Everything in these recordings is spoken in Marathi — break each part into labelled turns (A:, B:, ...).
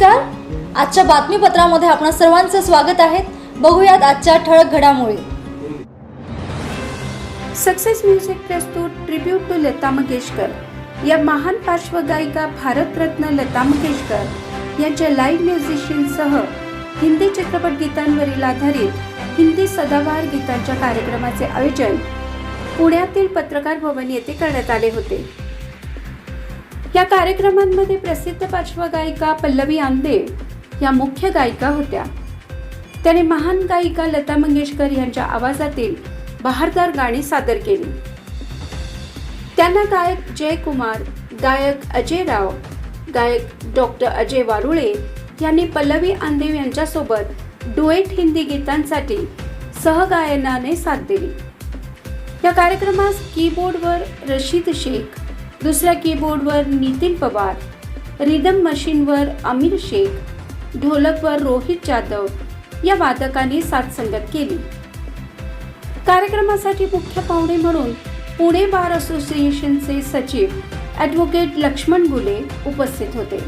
A: नमस्कार. आजच्या बातमीपत्रामध्ये आपण सर्वांचं स्वागत आहे. बघूयात आजच्या ठळक घडामोडी.
B: सक्सेस म्युझिक प्रस्तुत ट्रिब्यूट टू लता मंगेशकर. या महान पार्श्वगायिका भारतरत्न लता मंगेशकर यांच्या लाईव्ह म्युझिशियनसह हिंदी चित्रपट गीतांवरील आधारित हिंदी सदाबहार गीतांच्या कार्यक्रमाचे आयोजन पुण्यातील पत्रकार भवन येथे करण्यात आले होते. या कार्यक्रमांमध्ये प्रसिद्ध पार्श्वगायिका पल्लवी आंदे या मुख्य गायिका होत्या. त्याने महान गायिका लता मंगेशकर यांच्या आवाजातील बहारदार गाणी सादर केली. त्यांना गायक जयकुमार गायक अजय राव गायक डॉक्टर अजय वारुळे यांनी पल्लवी आंदेव यांच्यासोबत डुएट हिंदी गीतांसाठी सहगायनाने साथ दिली. या कार्यक्रमास कीबोर्डवर रशीद शेख दुसऱ्या कीबोर्डवर नितीन पवार रिदम मशीनवर अमीर शेख ढोलकवर रोहित जाधव या वादकांनी साथसंगत केली. कार्यक्रमासाठी मुख्य पाहुणे म्हणून पुणे बार असोसिएशनचे सचिव ॲडव्होकेट लक्ष्मण गुले उपस्थित होते.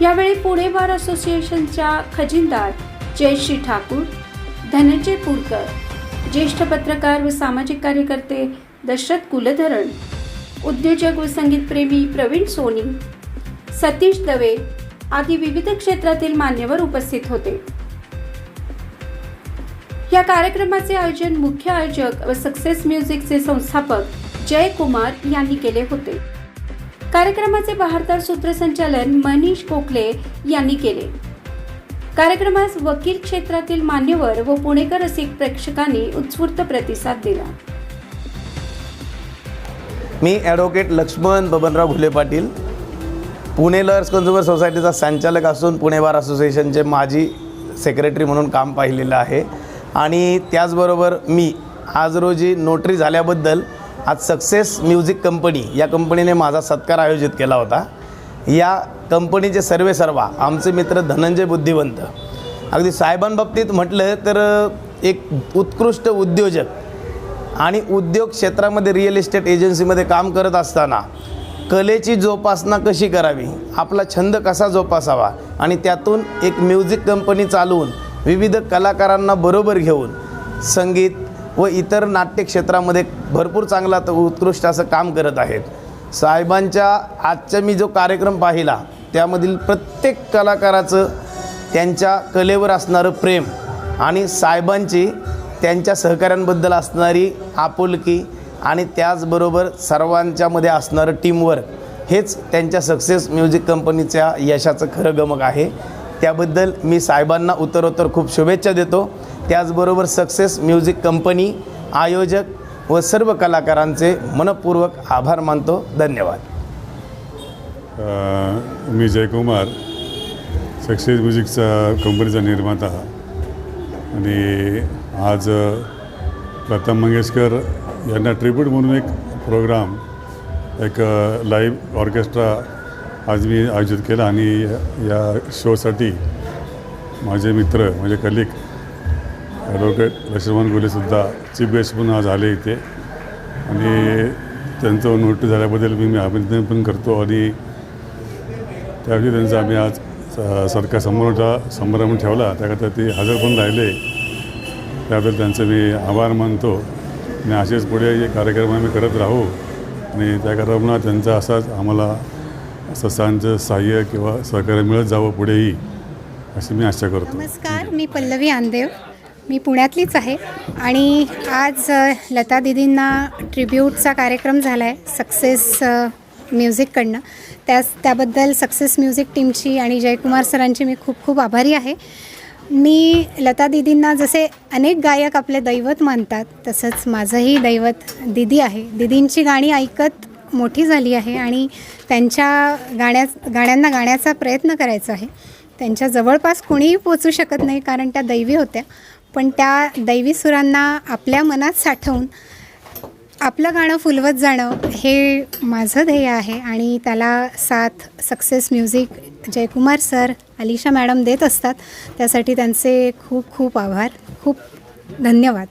B: यावेळी पुणे बार असोसिएशनच्या खजिनदार जयश्री ठाकूर धनंजय पुरकर ज्येष्ठ पत्रकार व सामाजिक कार्यकर्ते दशरथ कुलधरण उद्योजक व संगीतप्रेमी प्रवीण सोनी. सतीश दवे आदी विविध क्षेत्रातील मान्यवर उपस्थित होते. या कार्यक्रमाचे आयोजन मुख्य आयोजक व सक्सेस म्युझिकचे संस्थापक जय कुमार यांनी केले होते. कार्यक्रमाचे बहारदार सूत्रसंचालन मनीष कोकले यांनी केले. कार्यक्रमास वकील क्षेत्रातील मान्यवर व पुणेकर रसिक प्रेक्षकांनी उत्स्फूर्त प्रतिसाद दिला.
C: मी ॲडव्होकेट लक्ष्मण बबनराव घुले पाटील पुणे लर्स कन्झ्युमर सोसायटीचा संचालक असून पुणे बार असोसिएशनचे माजी सेक्रेटरी म्हणून काम पाहिलेलं आहे. आणि त्याचबरोबर मी आज रोजी नोटरी झाल्याबद्दल आज सक्सेस म्युझिक कंपनी या कंपनीने माझा सत्कार आयोजित केला होता. या कंपनीचे सर्वे सर्वा आमचे मित्र धनंजय बुद्धिवंत. अगदी साहेबांबाबतीत म्हटलं तर एक उत्कृष्ट उद्योजक आणि उद्योग क्षेत्रामध्ये रिअल इस्टेट एजन्सीमध्ये काम करत असताना कलेची जोपासना कशी करावी? आपला छंद कसा जोपासावा? आणि त्यातून एक म्युझिक कंपनी चालवून विविध कलाकारांना बरोबर घेऊन संगीत व इतर नाट्य क्षेत्रामध्ये भरपूर चांगला उत्कृष्ट असं काम करत आहेत. साहेबांच्या आजचा मी जो कार्यक्रम पाहिला त्यामधील प्रत्येक कलाकाराचं त्यांच्या कलेवर असणारं प्रेम आणि साहेबांची त्यांच्या सहकाऱ्यांबद्दल असणारी आपुलकी आणि त्याचबरोबर सर्वांच्यामध्ये असणारं टीमवर्क हेच त्यांच्या सक्सेस म्युझिक कंपनीच्या यशाचं खरं गमक आहे. त्याबद्दल मी साहेबांना उत्तरोत्तर खूप शुभेच्छा देतो. त्याचबरोबर सक्सेस म्युझिक कंपनी आयोजक व सर्व कलाकारांचे मनपूर्वक आभार मानतो. धन्यवाद.
D: मी जयकुमार सक्सेस म्युझिकचा कंपनीचा निर्माता. आणि आज लता मंगेशकर यांना ट्रिब्यूट म्हणून एक प्रोग्राम एक लाईव्ह ऑर्केस्ट्रा आज मी आयोजित केला आणि या- या शोसाठी माझे मित्र माझे कलिक ॲडव्होकेट लक्ष्मण गोलेसुद्धा चीफ गेस्ट म्हणून आज आले इथे. आणि त्यांचं नोटीस झाल्याबद्दल मी मी अभिनंदन पण करतो आणि त्यावेळी त्यांचा आम्ही आज स- सरकारसमोरचा संभ्रम ठेवला. त्याकरता ते हजर पण राहिले. त्याबद्दल त्यांचं मी आभार मानतो. आणि असेच पुढे जे कार्यक्रम आम्ही करत राहू आणि त्या कार्यक्रमात त्यांचा असाच आम्हाला ससांचं सहाय्य किंवा सहकार्य मिळत जावं पुढेही अशी मी आशा करतो.
E: नमस्कार मी पल्लवी आंदेव. मी पुण्यातलीच आहे आणि आज लता दिदींना ट्रिब्यूटचा कार्यक्रम झाला आहे सक्सेस म्युझिककडनं. त्यास त्याबद्दल सक्सेस म्युझिक टीमची आणि जयकुमार सरांची मी खूप खूप आभारी आहे. मी लता दिदींना जसे अनेक गायक आपले दैवत मानतात तसंच माझंही दैवत दिदी आहे. दिदींची गाणी ऐकत मोठी झाली आहे आणि त्यांच्या गाण्या गाण्यांना गाण्याचा प्रयत्न करायचा आहे. त्यांच्या जवळपास कोणीही पोचू शकत नाही कारण त्या दैवी होत्या. पण त्या दैवी सुरांना आपल्या मनात साठवून आपलं गाणं फुलवत जाणं हे माझं ध्येय आहे आणि त्याला साथ success music Jaykumar sir Alisha madam देत असतात. त्यासाठी त्यांचे खूप खूप आभार. खूप धन्यवाद.